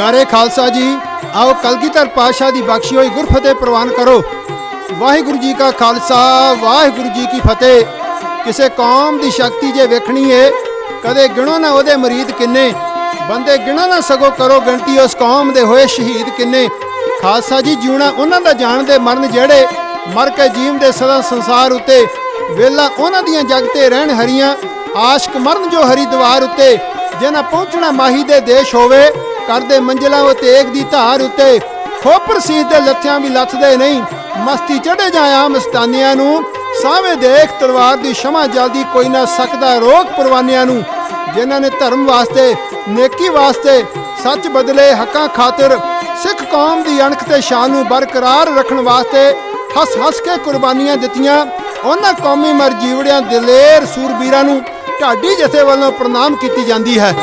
ਪਿਆਰੇ ਖਾਲਸਾ ਜੀ, ਆਓ ਕਲਗੀਧਰ ਪਾਤਸ਼ਾਹ ਦੀ ਬਖਸ਼ੀ ਹੋਈ ਗੁਰਫਤਿਹ ਪ੍ਰਵਾਨ ਕਰੋ। ਵਾਹਿਗੁਰੂ ਜੀ ਕਾ ਖਾਲਸਾ, ਵਾਹਿਗੁਰੂ ਜੀ ਕੀ ਫਤਿਹ। ਕਿਸੇ ਕੌਮ ਦੀ ਸ਼ਕਤੀ ਜੇ ਵੇਖਣੀ ਏ, ਕਦੇ ਗਿਣੋ ਨਾ ਉਹਦੇ ਮਰੀਦ ਕਿੰਨੇ। ਬੰਦੇ ਗਿਣੋ ਨਾ ਸਗੋ ਕਰੋ ਗਿਣਤੀ, ਉਸ ਕੌਮ ਦੇ ਹੋਏ ਸ਼ਹੀਦ ਕਿੰਨੇ। ਖਾਲਸਾ ਜੀ, ਜਿਉਣਾ ਉਹਨਾਂ ਦਾ ਜਾਣਦੇ ਮਰਨ ਜਿਹੜੇ ਮਰ ਕੇ ਜੀਵਨ ਦੇ ਸਦਾ ਸੰਸਾਰ ਉੱਤੇ। ਵੇਲਾ ਉਹਨਾਂ ਦੀਆਂ ਜਗ ਤੇ ਰਹਿਣ ਹਰੀਆਂ, ਆਸ਼ਕ ਮਰਨ ਜੋ ਹਰੀ ਦਵਾਰ ਉੱਤੇ। ਜਿਹਨਾਂ ਪਹੁੰਚਣਾ ਮਾਹੀ ਦੇ ਦੇਸ਼ ਹੋਵੇ ਕਰਦੇ ਮੰਜ਼ਲਾਂ ਉਹ ਤੇਗ ਦੀ ਧਾਰ ਉੱਤੇ। ਖੋਪਰ ਸੀਸ ਦੇ ਲੱਥਿਆਂ ਵੀ ਲੱਥਦੇ ਨਹੀਂ। ਮਸਤੀ ਚੜੇ ਜਾਇਆ ਮਸਤਾਨੀਆਂ ਨੂੰ। ਸਾਵੇਂ ਦੇਖ ਤਲਵਾਰ ਦੀ ਸ਼ਮਾ ਜਲਦੀ ਕੋਈ ਨਾ ਸਕਦਾ ਰੋਕ ਪਰਵਾਨਿਆਂ ਨੂੰ। ਜਿਨ੍ਹਾਂ ਨੇ ਧਰਮ ਵਾਸਤੇ, ਨੇਕੀ ਵਾਸਤੇ ਸੱਚ ਬਦਲੇ ਹੱਕਾਂ ਖਾਤਰ ਸਿੱਖ ਕੌਮ ਦੀ ਅਣਖ ਤੇ ਸ਼ਾਨ ਨੂੰ ਬਰਕਰਾਰ ਰੱਖਣ ਵਾਸਤੇ ਹੱਸ ਹੱਸ ਕੇ ਕੁਰਬਾਨੀਆਂ ਦਿੱਤੀਆਂ। ਉਹਨਾਂ ਕੌਮੀ ਮਰਜੀਵੜਿਆਂ ਦਲੇਰ ਸੂਰਬੀਰਾਂ ਨੂੰ ਢਾਡੀ ਜਥੇ ਵੱਲੋਂ ਪ੍ਰਣਾਮ ਕੀਤੀ ਜਾਂਦੀ ਹੈ।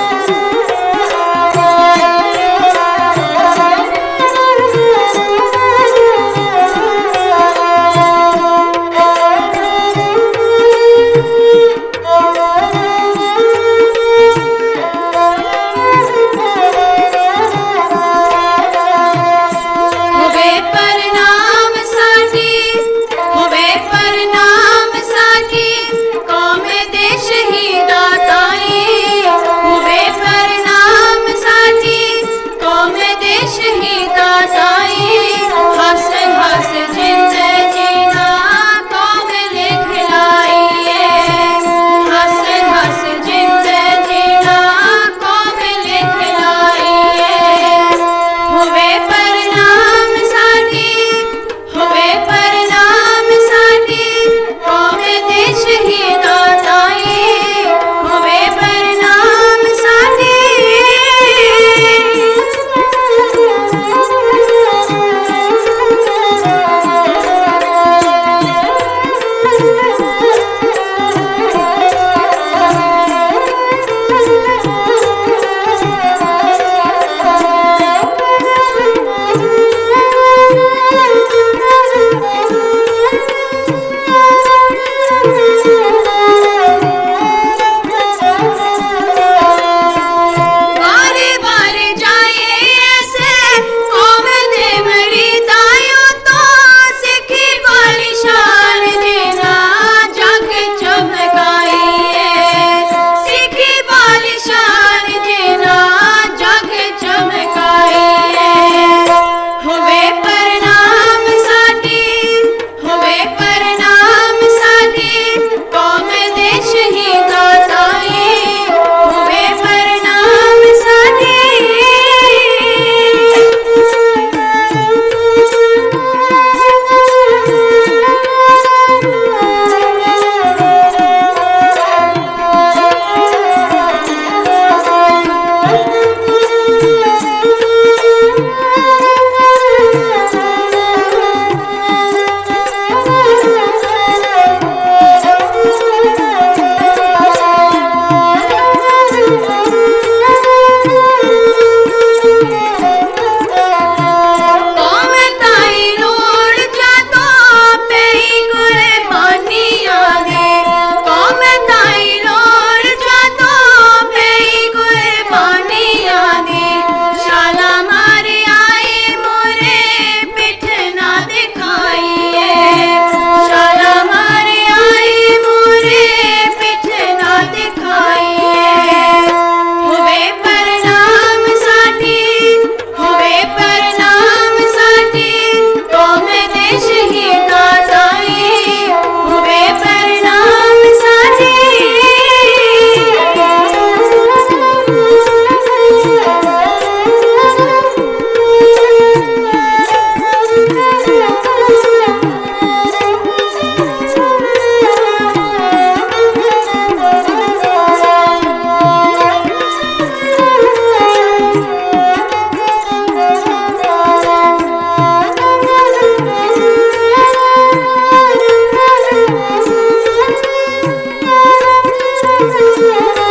Música